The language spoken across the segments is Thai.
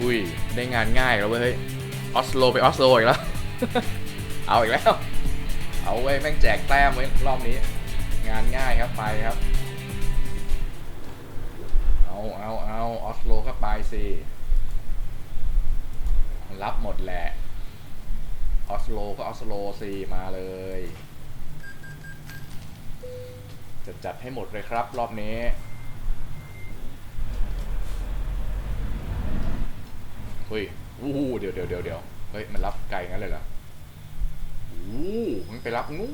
อุ้ย ได้งานง่ายแล้วเว้ยออสโลไปออสโลอีกแล้ว เอาอีกแล้ว เอาเว้ยแม่งแจกแต้มไว้รอบนี้ งานง่ายครับไปครับ เอาเอาเอาออสโลก็ไปสิรับหมดแหละออสโลก็ออสโลสิมาเลย จะจัดให้หมดเลยครับรอบนี้ ฮ้ยวู้เดี๋ยวเดี๋ยวเดี๋ยวเดี๋ยวเฮ้ยมันรับไกลงั้นเลยเหรอวู้มันไปรับนู่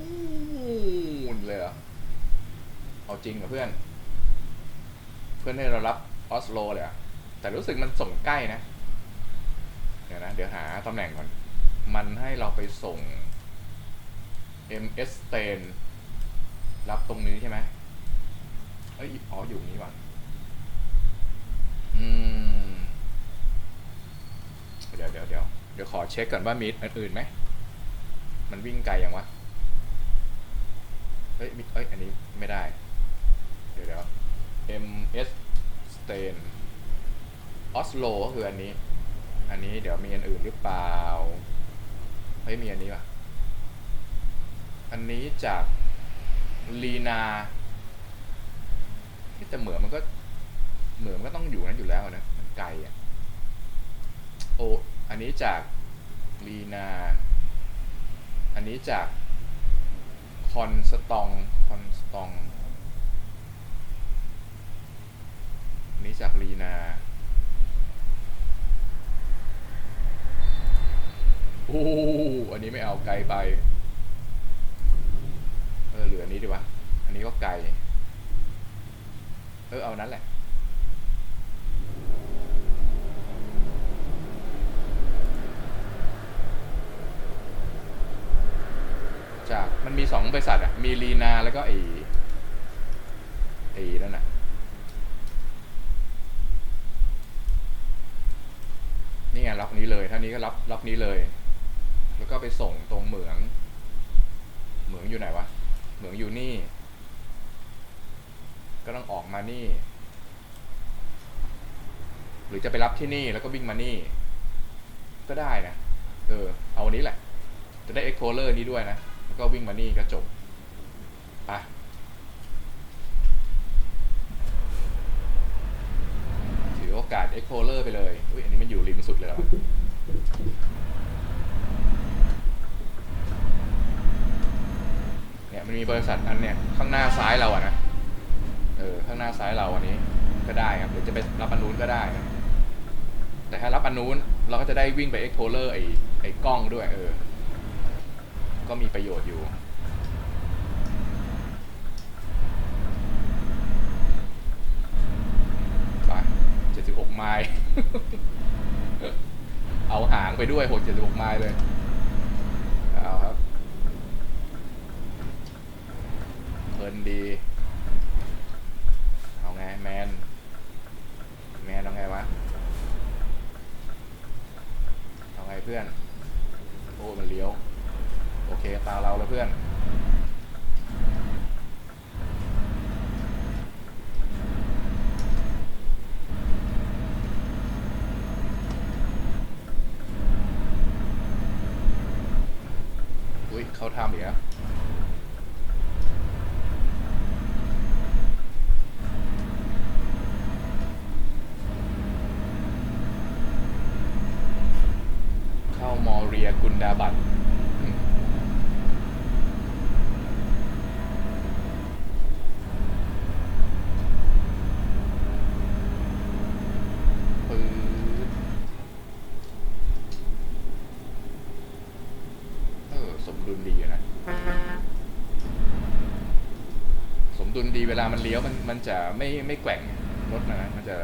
นเลยเหรอเอาจริงเหรอเพื่อน เพื่อนให้เรารับออสโลเลยอะแต่รู้สึกมันส่งใกล้นะเดี๋ยวนะ เดี๋ยวหาตำแหน่งก่อน มันให้เราไปส่ง MS s t a n รับตรงนี้ใช่ไหมเอ้ยอ๋ออยู่นี้ว่ะอืม เดี๋ยวเดี๋ยวเดี๋ยวเดี๋ยวขอเช็คก่อนว่ามีอันอื่นไหม มันวิ่งไกลยังวะ เฮ้ยมีเอ้ย อันนี้ไม่ได้ เดี๋ยวเดี๋ยว MS Stain Oslo ก็คืออันนี้ อันนี้เดี๋ยวมีอันอื่นหรือเปล่า เฮ้ย มีอันนี้ป่ะ อันนี้จากลีนาแต่เหมือนมันก็เหมือนมันก็ต้องอยู่นั้นอยู่แล้วนะ มันไกลอะโอันนี้จากลีนา อันนี้จากคอนสตอง คอนสตอง อันนี้จากลีนาโอ้อันนี้ไม่เอาไกลไป เออเหลืออันนี้ดีวะ อันนี้ก็ไกล เออเอานั้นแหละ จากมันมีสองบริษัทอะมีลีนาแล้วก็ไอไอนั่นน่ะนี่ไงรับนี้เลยท่านี้ก็รับรับนี้เลย แล้วก็ไปส่งตรงเหมือง เหมืองอยู่ไหนวะ เหมืองอยู่นี่ ก็ต้องออกมานี่ หรือจะไปรับที่นี่แล้วก็วิ่งมานี่ ก็ได้นะ เออ เอาอันนี้แหละ จะได้ explorer นี้ด้วยนะ ก็วิ่งมานี่ก็จบไปถือโอกาส explorer ไปเลยอุ้ยอันนี้มันอยู่ริมสุดเลยเหรอเนี่ยมันมีบริษัทอันเนี่ยข้างหน้าซ้ายเราอะนะเออข้างหน้าซ้ายเราอันนี้ก็ได้ครับเดี๋ยวจะไปรับอันนู้นก็ได้นะแต่ถ้ารับอันนู้นเราก็จะได้วิ่งไป explorer ไอ้ไอ้กล้องด้วยเออ ก็มีประโยชน์อยู่ ไป76ไมล์เอาหางไปด้วย6 76ไมล์เลย เอาครับ เพลินดี เอาไง แมน แมนเอาไงวะ เอาไงเพื่อน โอ้ มันเลี้ยว โอเค ตาเราแล้วเพื่อน อุ้ย เข้าถ้ำอีกแล้วเข้ามอเรียกุนดาบัตอืมปื๊ดเออ สมดุลดีอยู่นะ สม ดีเวลามันเลี้ยวมันมันจะไม่ไม่แกว่งรถนะนะมันจะ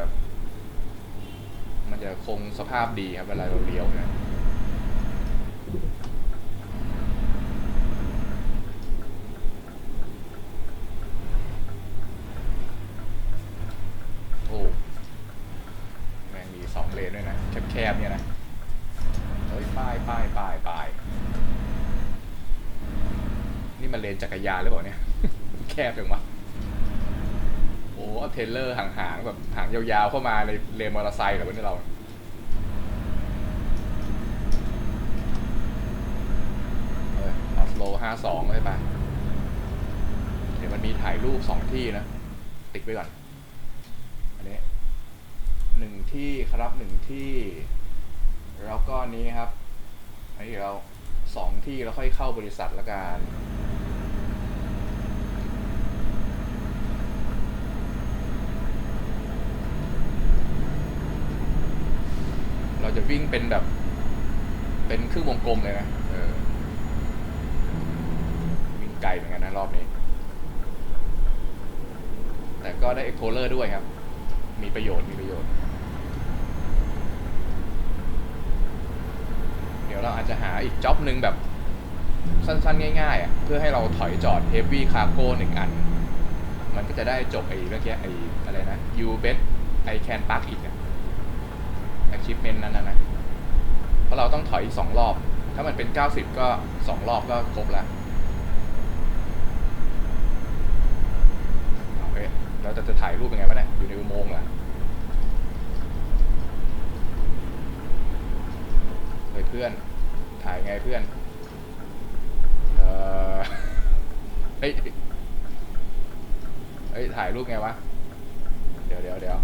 มันจะคงสภาพดีครับ เวลาเราเลี้ยวเนะ ยาวๆเข้ามาในเลนมอเตอร์ไซค์เหรอวะเนี่เรา เออาสโลห้าสองเลยไปเดี๋ยวมันมีถ่ายรูปสองที่นะ ติดไว้ก่อน อันนี้หนึ่งที่ครับหนึ่งที่ แล้วก็นี้ครับอันนี้เราสองที่แล้วค่อยเข้าบริษัทละกัน จะวิ่งเป็นแบบ เป็นครึ่งวงกลมเลยนะเออวิ่งไกลเหมือนกันนะรอบนี้ แต่ก็ได้ explorer ด้วยครับ มีประโยชน์มีประโยชน์ เดี๋ยวเราอาจจะหาอีกจ็อบหนึ่งแบบสั้นๆ ง่ายๆอะเพื่อให้เราถอยจอด heavy cargo หนึ่งอัน มันก็จะได้จบไอ้เมื่อกี้ไอ้อะไรนะ you bet I can park อีกอะ achievement นั้นนะนะเพราะเราต้องถอยอีกสองรอบ ถ้ามันเป็น 90 ก็สองรอบก็ครบแล้วเอเอ๊ะเราจะจะถ่ายรูปยังไงวะเนี่ยอยู่ในอุโมงค์เหรอเฮ้ยเพื่อน ถ่ายไงเพื่อน เออเฮ้ยเฮ้ยถ่ายรูปไงวะ เดี๋ยวเดี๋ยวเดี๋ยว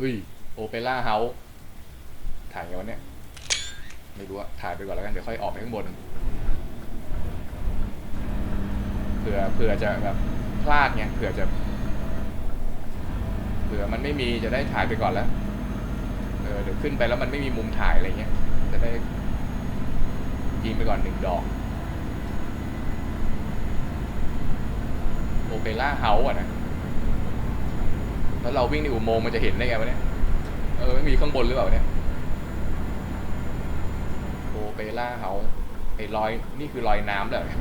อุ้ย เปร่าเฮาส์ถ่ายไงวะเนี่ยไม่รู้อะถ่ายไปก่อนแล้วกันเดี๋ยวค่อยออกไปข้างบนเผื่อเผื่อจะแบบพลาดไงเผื่อจะเผื่อมันไม่มีจะได้ถ่ายไปก่อนแล้วเออเดี๋ยวขึ้นไปแล้วมันไม่มีมุมถ่ายอะไรเงี้ยจะได้ยิงไปก่อนหนึ่งดอกโอเปร่าเฮาส์อะนะแล้วเราวิ่งในอุโมงค์มันจะเห็นได้ไงวะเนี่ย เออไม่มีข้างบนหรือเปล่าเนี่ยโอเปร่าเฮาไอ้รอยนี่คือรอยน้ำเลย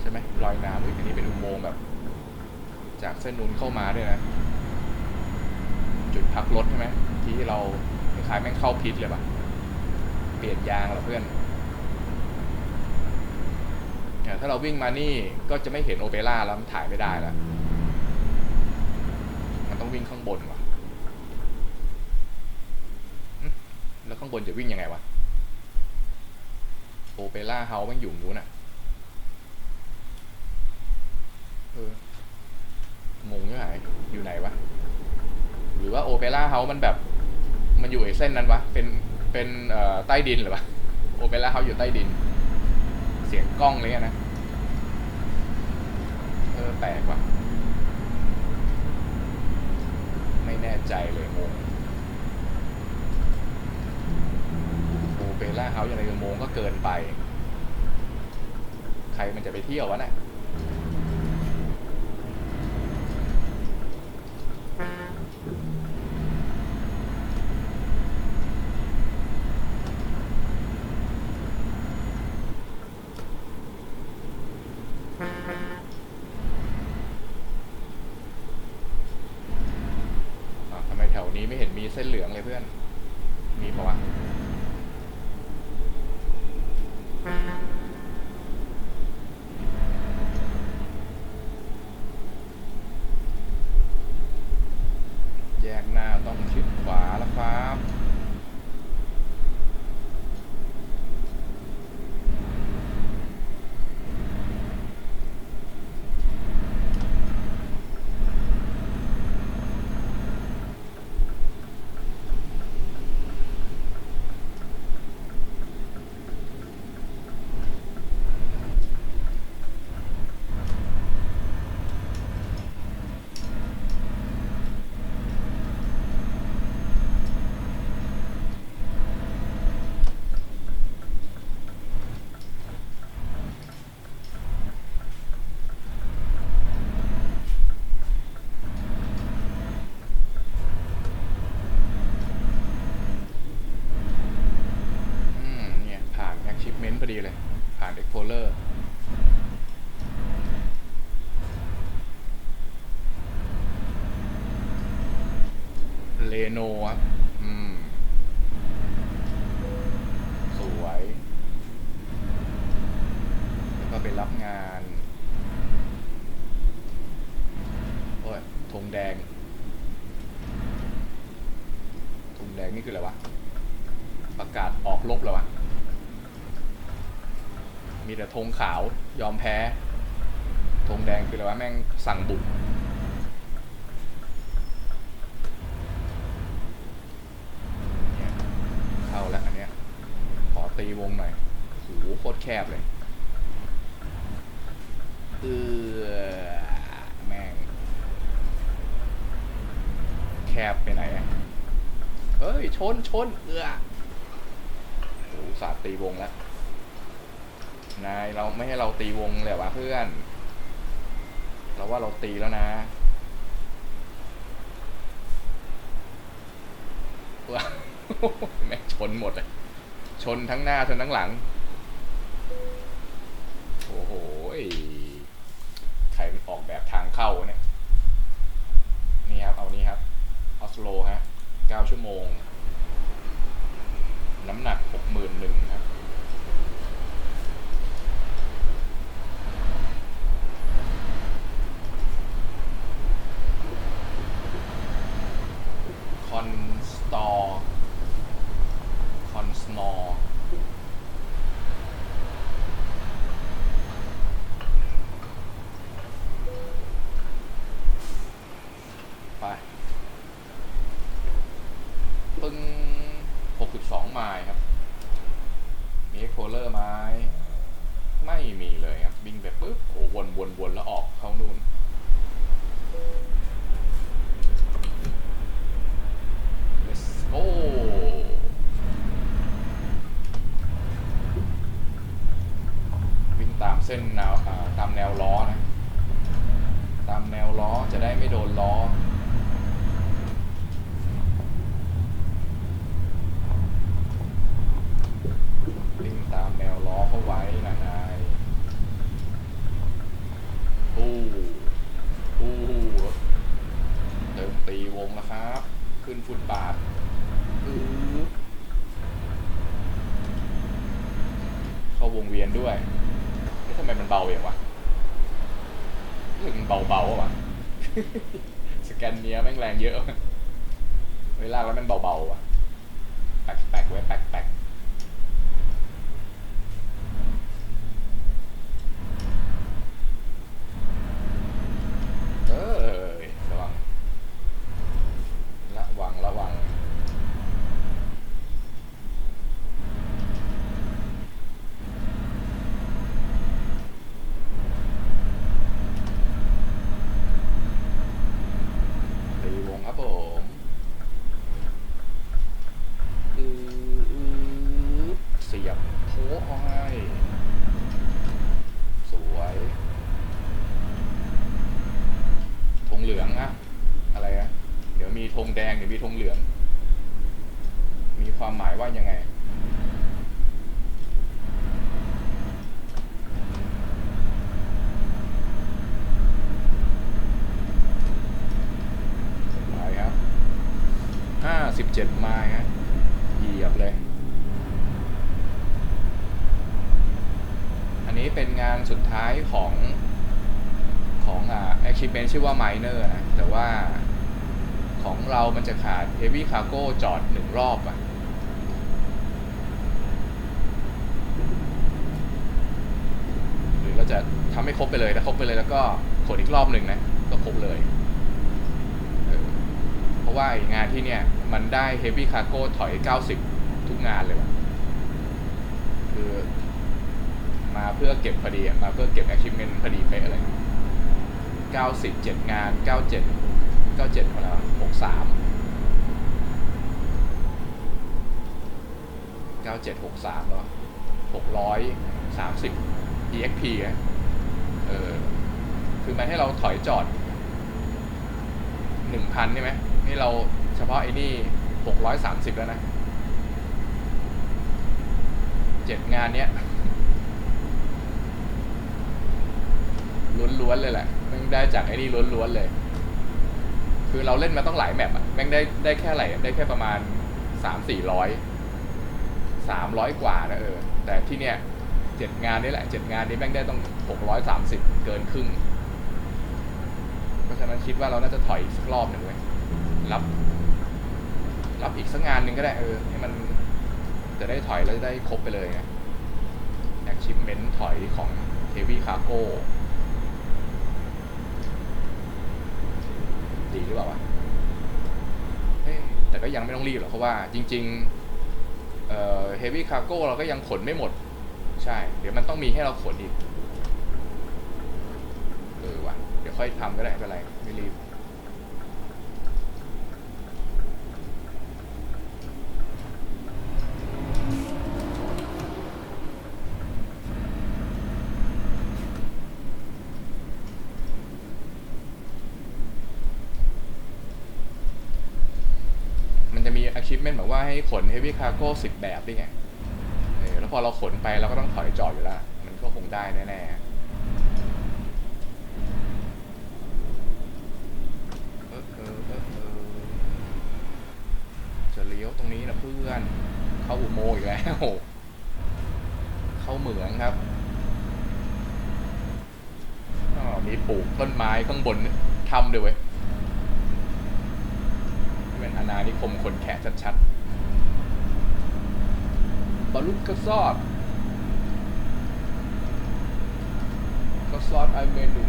ใช่ไหมรอยน้ำอุ๊ยอันนี้เป็นอุโมงค์แบบ จากเส้นนู้นเข้ามาด้วยนะ จุดพักรถใช่ไหมที่เราคล้ายแม่งเข้าพิษเลยปะเปลี่ยนยางเหรอเพื่อนเนี่ยถ้าเราวิ่งมานี่ก็จะไม่เห็นโอเปร่าแล้วมันถ่ายไม่ได้แล้ว มันต้องวิ่งข้างบนว่ะหึแล้วข้างบนจะวิ่งยังไงวะโอเปร่าเฮาส์มันอยู่นู้นอะเอองงยังไงอยู่ไหนวะ หรือว่าโอเปร่าเฮาส์มันแบบ มันอยู่ไอ้เส้นนั้นวะ เป็น เป็นใต้ดินหรือวะ โอเปร่าเฮาส์อยู่ใต้ดิน เสียงกล้องเลยนะ เออแปลกว่ะ ไม่แน่ใจเลยงงโอ เปร่าเฮาส์อย่างไรกับโมงก็เกินไป ใครมันจะไปเที่ยววะน่ะทำไมแถวนี้ไม่เห็นมีเส้นเหลืองเลยเพื่อน มีปะวะ แยกหน้าต้องชิดขวาแล้วครับ อืมเนี่ยผ่าน achievement พอดีเลย ผ่าน explorer เลโนครับ อืม สวย แล้วก็ไปรับงาน โอ้ยธงแดง ธงแดงนี่คืออะไรวะ ประกาศออกลบแล้ววะ มีแต่ธงขาวยอมแพ้ธงแดงคืออะไรวะแม่งสั่งบุกเนี่ยเข้าแล้วอันเนี้ย ขอตีวงหน่อย โหโคตรแคบเลยเออแม่ง แคบไปไหนอะเอ้ย ชนชนเออโอ้สาดตีวงแล้ว นายเราไม่ให้เราตีวงเลยวะเพื่อน เราว่าเราตีแล้วนะว้าแม่งชนหมดเลยชนทั้งหน้าชนทั้งหลัง วงเวียนด้วยนี่ทำไมมันเบาอย่างวะรู้สึกมันเบาๆวะสแกนเนียแม่งแรงเยอะ เวลาแล้วมันเบาๆว่ะแปลกๆไว้แปลกๆ เออระวัง ระวัง ระวัง ตีวงครับผมอืออือเสียบโค้งเอาให้ สวย ธงเหลืองอะอะไรอะเดี๋ยวมีธงแดงเดี๋ยวมีธงเหลือง มีความหมายว่ายังไง ไปครับห้าสิบเจ็ดไม้ฮะเหยียบเลย อันนี้เป็น งานสุดท้ายของของอ่า achievement ชื่อว่า minor นะ แต่ว่าของเรามันจะขาด heavy cargo จอดหนึ่งรอบอะหรือเราจะทำให้ครบไปเลยถ้าครบไปเลยแล้วก็ขนอีกรอบหนึ่งนะ ก็ครบเลยเเพราะว่างานที่เนี่ยมันได้ heavy cargo ถอย 90 ทุกงานเลยว่ะคือ มาเพื่อเก็บพอดีอะมาเพื่อเก็บ achievement พอดีเป๊ะเลยเก้าสิบเจ็ดงานเก้าเจ็ดเก้าเจ็ดมาแล้วหกสามเก้าเจ็ดหกสามแล้วหกร้อยสามสิบ exp นะเออคือมันให้เราถอยจอดหนึ่งพันใช่ไหมนี่เราเฉพาะไอ้นี่หกร้อยสามสิบแล้วนะเจ็ดงานเนี้ย ล้วนๆเลยแหละแม่งได้จากไอ้นี่ล้วนๆเลย คือเราเล่นมาต้องหลายแมปอะแม่งได้ได้แค่ไหนได้แค่ประมาณสามสี่ร้อยสามร้อยกว่านะเออ แต่ที่เนี้ยเจ็ดงานนี่แหละเจ็ดงานนี้แม่งได้ต้องหกร้อยสามสิบเกินครึ่ง เพราะฉะนั้นคิดว่าเราน่าจะถอยอีกสักรอบหนึ่งเว้ยรับ รับอีกสักงานหนึ่งก็ได้เออให้มันจะได้ถอยแล้วจะได้ครบไปเลยไง achievement ถอยของ heavy cargo ดีหรือเปล่าวะเฮ้ยแต่ก็ยังไม่ต้องรีบหรอกเพราะว่าจริงๆเอ่อเฮฟวี่คาร์โก้เราก็ยังขนไม่หมด ใช่ เดี๋ยวมันต้องมีให้เราขนอีก เออว่ะ เดี๋ยวค่อยทำก็ได้ไม่เป็นไร ไม่รีบ มันจะมี achievement แบบ ว่าให้ขน heavy cargo 10แบบด้วยไงเออแล้วพอเราขนไปเราก็ต้องถอยจอดอยู่ล้วมันก็คงได้แน่ๆเออเออเออเออจะเลี้ยวตรงนี้นะเพื่อน เข้าอุโมงค์อีกแล้วเข้าเหมืองครับอ๋อมีปลูกต้นไม้ข้างบนทำด้วยเว้ยเป็นอาณานิคมคนแขกชัดๆ บอลลูนก็ซอดก็ซอดไอเมนู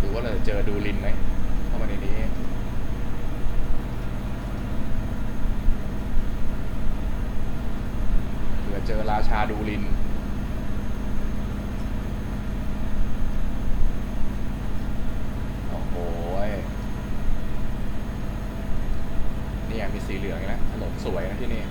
ดูว่าเราจะเจอดูลินไหมเข้ามาในนี้ เผื่อเจอราชาดูลิน โอ้โหยเนี่ยมีสีเหลืองนะถนนสวยนะที่นี่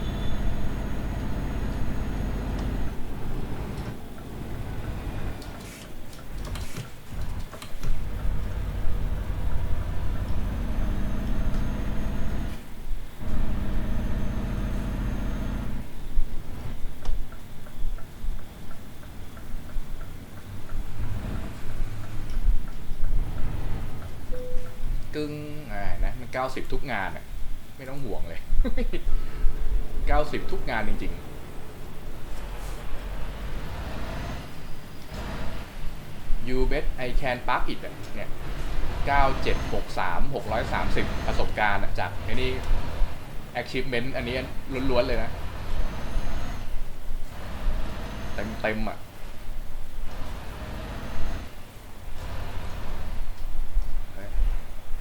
กึ่งอ่านะมันเก้าสิบทุกงานอะ ไม่ต้องห่วงเลยเก้าสิบทุกงานจริงๆ you bet I can park it เนี่ยเก้าเจ็ดหกสามหกร้อยสามสิบประสบการณ์จากไอ้นี่ achievement อันนี้ล้วนๆเลยนะ เต็มๆอะ เฮ้ย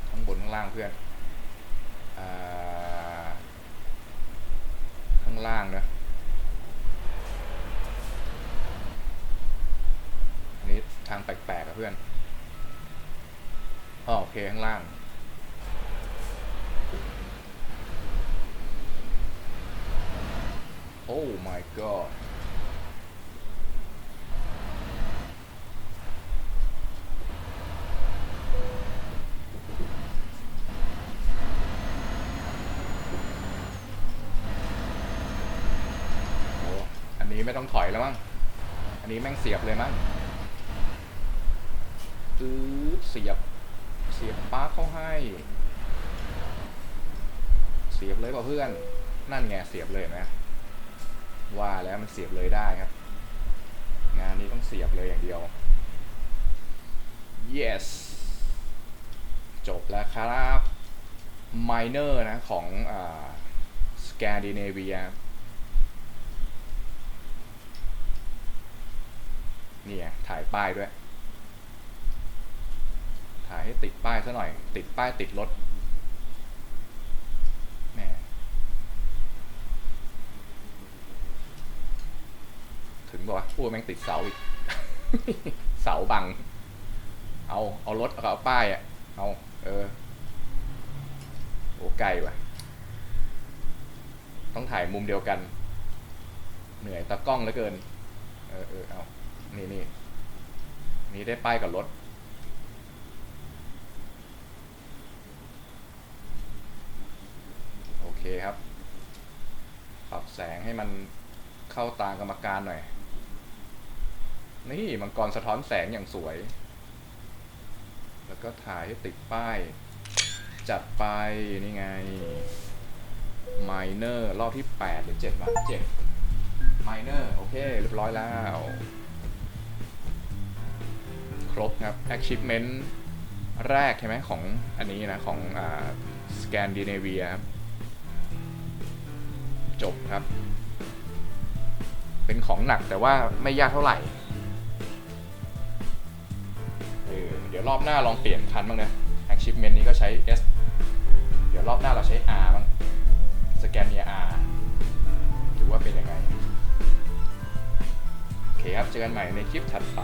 ข้างบนข้างล่างเพื่อนอข้างล่างนะอันนี้ทางแปลกๆอะเพื่อนอ๋อโอเคข้างล่างโอ้ my god โอ้อันนี้ไม่ ต้องถอยแล้วมั้ง อันนี้แม่งเสียบเลยมั้งปื๊ดเสียบ เสียบปลั๊กเข้าให้ เสียบเลยเปล่าเพื่อน นั่นไงเสียบเลยนไหมว่าแล้วมันเสียบเลยได้ครับ งานนี้ต้องเสียบเลยอย่างเดียว yes จบแล้วครับ minor นะของอ่าสแกนดิเนเวีย นี่ไงถ่ายป้ายด้วย ถ่ายให้ติดป้ายซะหน่อย ติดป้ายติดรถแหมถึงบอกว่าพูดแม่งติดเสาอีก เสาบัง เอาเอารถเอาป้ายอะเอาเออโอ้ไกลว่ะ ต้องถ่ายมุมเดียวกัน เหนื่อยตากล้องเหลือเกิน เออเออเอา นี่นี่นี่ได้ป้ายกับรถ โอเคครับ ปรับแสงให้มันเข้าตากรรมการหน่อย นี่มังกรสะท้อนแสงอย่างสวย แล้วก็ถ่ายให้ติดป้าย จัดไป นี่ไง minor รอบที่ 8 หรือ7วะ7 minor โอเค เรียบร้อยแล้ว รบครับ achievement แรกใช่ไหมของอันนี้นะ ของสแกนดิเนเวียครับ จบครับ เป็นของหนักแต่ว่าไม่ยากเท่าไหร่เออเดี๋ยวรอบหน้าลองเปลี่ยนคันบ้างนะ achievement นี้ก็ใช้ S เดี๋ยวรอบหน้าเราใช้ R บ้างสแกนเนีย R ดูว่าเป็นยังไง โอเคครับ เจอกันใหม่ในคลิปถัดไป